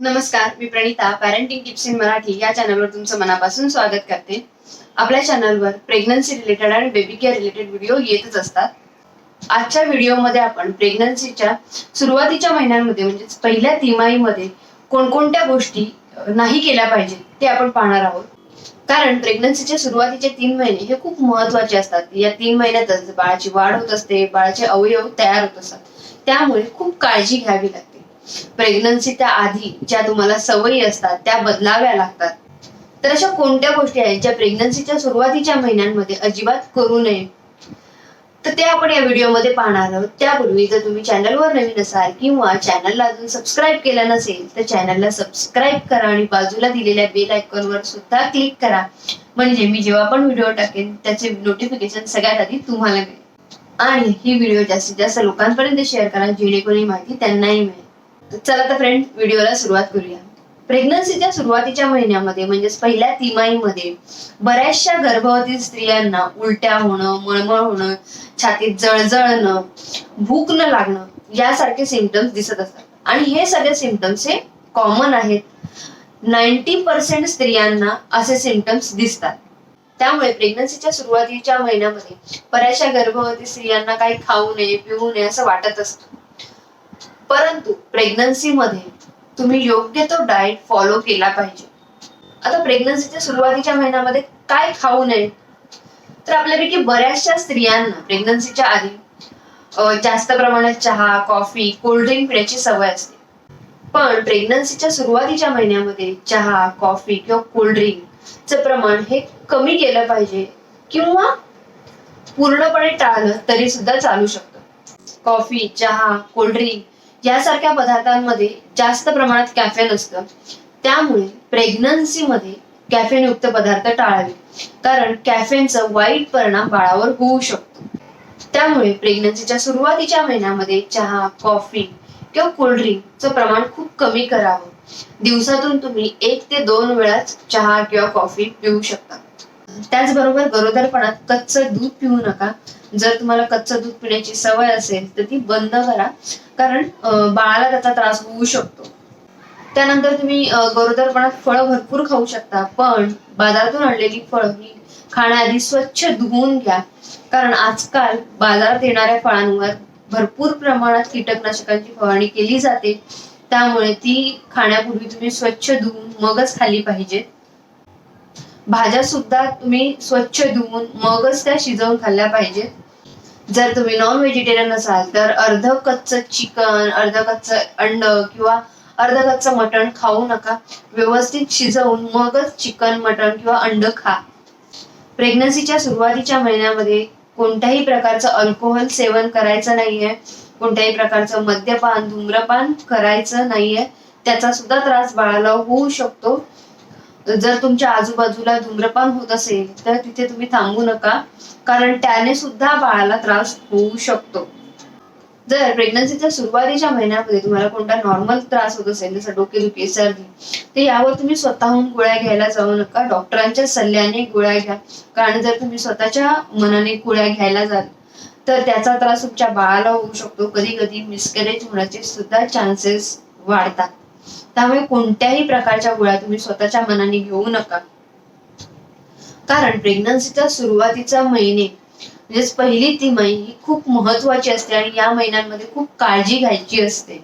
नमस्कार मी Pranita parenting tips in Marathi या चॅनलवर तुमचं मनापासून स्वागत करते. आपल्या चॅनलवर प्रेग्नन्सी रिलेटेड आणि बेबी केअर रिलेटेड व्हिडिओ येतच असतात. आजच्या व्हिडिओमध्ये आपण प्रेग्नन्सीच्या सुरुवातीच्या महिन्यांमध्ये म्हणजेच पहिल्या तिमाहीमध्ये कोणकोणत्या गोष्टी नाही केल्या पाहिजेत ते आपण पाहणार आहोत. कारण प्रेग्नन्सीचे सुरुवातीचे तीन महिने हे खूप महत्त्वाचे असतात. या तीन महिन्यातच बाळाची वाढ होत असते बाळाचे अवयव तयार होत असतात. त्यामुळे खूप काळजी घ्यावी लागते. प्रेग्नन्सीच्या आधी ज्या तुम्हाला सवयी असतात त्या बदलाव्या लागतात. तर अशा कोणत्या गोष्टी आहेत ज्या प्रेग्नन्सीच्या सुरुवातीच्या महिन्यांमध्ये अजिबात करू नये? तर ते आपण या व्हिडिओमध्ये पाहणार आहोत. त्यापूर्वी जर तुम्ही चॅनलवर नवीन असाल किंवा चॅनलला अजून सबस्क्राईब केलं नसेल तर चॅनलला सबस्क्राईब करा आणि बाजूला दिलेल्या बेल आयकॉनवर सुद्धा क्लिक करा. म्हणजे मी जेव्हा पण व्हिडिओ टाकेन त्याचे नोटिफिकेशन सगळ्यात आधी तुम्हाला मिळेल. आणि ही व्हिडिओ जास्तीत जास्त लोकांपर्यंत शेअर करा जेणेकरून माहिती त्यांनाही मिळेल. चला तर फ्रेंड व्हिडिओला सुरुवात करूया. प्रेग्नन्सीच्या सुरुवातीच्या महिन्यामध्ये म्हणजेच पहिल्या तिमाहीमध्ये बऱ्याचशा गर्भवती स्त्रियांना उलट्या होणं मळमळ होणं छातीत जळजळणं भूक न लागणं यासारखे सिमटम्स दिसत असतात. आणि हे सगळे सिमटम्स हे कॉमन आहेत. नाईन्टी पर्सेंट स्त्रियांना असे सिमटम्स दिसतात. त्यामुळे प्रेग्नन्सीच्या सुरुवातीच्या महिन्यामध्ये बऱ्याचशा गर्भवती स्त्रियांना काही खाऊ नये पिऊ नये असं वाटत असतं. परंतु प्रेग्नन्सीमध्ये तुम्ही योग्य तो डाएट फॉलो केला पाहिजे. आता प्रेग्नन्सीच्या सुरुवातीच्या महिन्यामध्ये काय खाऊ नये? तर आपल्यापैकी बऱ्याचशा स्त्रियांना प्रेग्नन्सीच्या आधी जास्त प्रमाणात चहा कॉफी कोल्ड्रिंक पिण्याची सवय असते. पण प्रेग्नन्सीच्या सुरुवातीच्या महिन्यामध्ये चहा कॉफी किंवा कोल्ड्रिंकचं प्रमाण हे कमी केलं पाहिजे किंवा पूर्णपणे टाळलं तरी सुद्धा चालू शकतं. कॉफी चहा कोल्ड्रिंक यासारख्या पदार्थांमध्ये जास्त प्रमाणात कॅफेन असतं. त्यामुळे प्रेग्नन्सीमध्ये कॅफेनयुक्त पदार्थ टाळावे. कारण कॅफेनचा वाईट परिणाम बाळावर होऊ शकतो. त्यामुळे प्रेग्नन्सीच्या सुरुवातीच्या महिन्यामध्ये चहा कॉफी किंवा कोल्ड्रिंकचं प्रमाण खूप कमी करावं. दिवसातून तुम्ही एक ते दोन वेळाच चहा किंवा कॉफी पिऊ शकता. त्याचबरोबर गरोदरपणात कच्चं दूध पिऊ नका. जर तुम्हाला कच्चं दूध पिण्याची सवय असेल तर ती बंद करा. कारण बाळाला त्याचा त्रास होऊ शकतो. त्यानंतर तुम्ही गरोदरपणात फळं भरपूर खाऊ शकता. पण बाजारातून आणलेली फळं ही खाण्याआधी स्वच्छ धुवून घ्या. कारण आजकाल बाजारात येणाऱ्या फळांवर भरपूर प्रमाणात कीटकनाशकांची फवारणी केली जाते. त्यामुळे ती खाण्यापूर्वी तुम्ही स्वच्छ धुवून मगच खाल्ली पाहिजे भाज्या सुद्धा तुम्ही स्वच्छ धुवून मगच त्या शिजवून खाल्ल्या पाहिजेत. जर तुम्ही नॉन व्हेजिटेरियन असाल तर अर्ध कच्च चिकन अर्ध कच्च अंड किंवा अर्ध कच्च मटण खाऊ नका. व्यवस्थित शिजवून मगच चिकन मटण किंवा अंड खा. प्रेग्नन्सीच्या सुरुवातीच्या महिन्यामध्ये कोणत्याही प्रकारचं अल्कोहोल सेवन करायचं नाहीये. कोणत्याही प्रकारचं मद्यपान धूम्रपान करायचं नाहीये. त्याचा सुद्धा त्रास बाळाला होऊ शकतो. जर तुमच्या आजूबाजूला धूम्रपान होत असेल तर तिथे तुम्ही थांबू नका. कारण त्याने सुद्धा बाळाला त्रास होऊ शकतो. जर प्रेग्नन्सीच्या सुरुवातीच्या महिन्यामध्ये तुम्हाला कोणता नॉर्मल त्रास होत असेल जसं डोकेदुखी सर्दी तर यावर तुम्ही स्वतःहून गोळ्या घ्यायला जाऊ नका. डॉक्टरांच्या सल्ल्याने गोळ्या घ्या. कारण जर तुम्ही स्वतःच्या मनाने गोळ्या घ्यायला जाल तर त्याचा त्रास तुमच्या बाळाला होऊ शकतो. कधी कधी मिसकॅरेज होण्याचे सुद्धा चान्सेस वाढतात. त्यामुळे कोणत्याही प्रकारच्या गोळ्या तुम्ही स्वतःच्या मनाने घेऊ नका. कारण प्रेग्नन्सीचा सुरुवातीचा महिने म्हणजेच पहिली तिमाही ही खूप महत्वाची असते आणि या महिन्यांमध्ये खूप काळजी घ्यायची असते.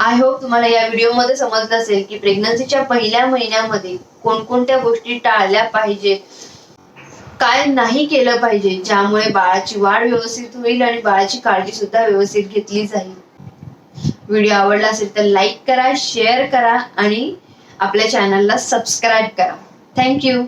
आय होप तुम्हाला या व्हिडिओमध्ये समजलं असेल की प्रेग्नन्सीच्या पहिल्या महिन्यामध्ये कोणकोणत्या गोष्टी टाळल्या पाहिजे काय नाही केलं पाहिजे ज्यामुळे बाळाची वाढ व्यवस्थित होईल आणि बाळाची काळजी सुद्धा व्यवस्थित घेतली जाईल. व्हिडिओ आवडला असेल तर लाईक करा शेअर करा आणि आपल्या चॅनलला सबस्क्राईब करा. थँक्यू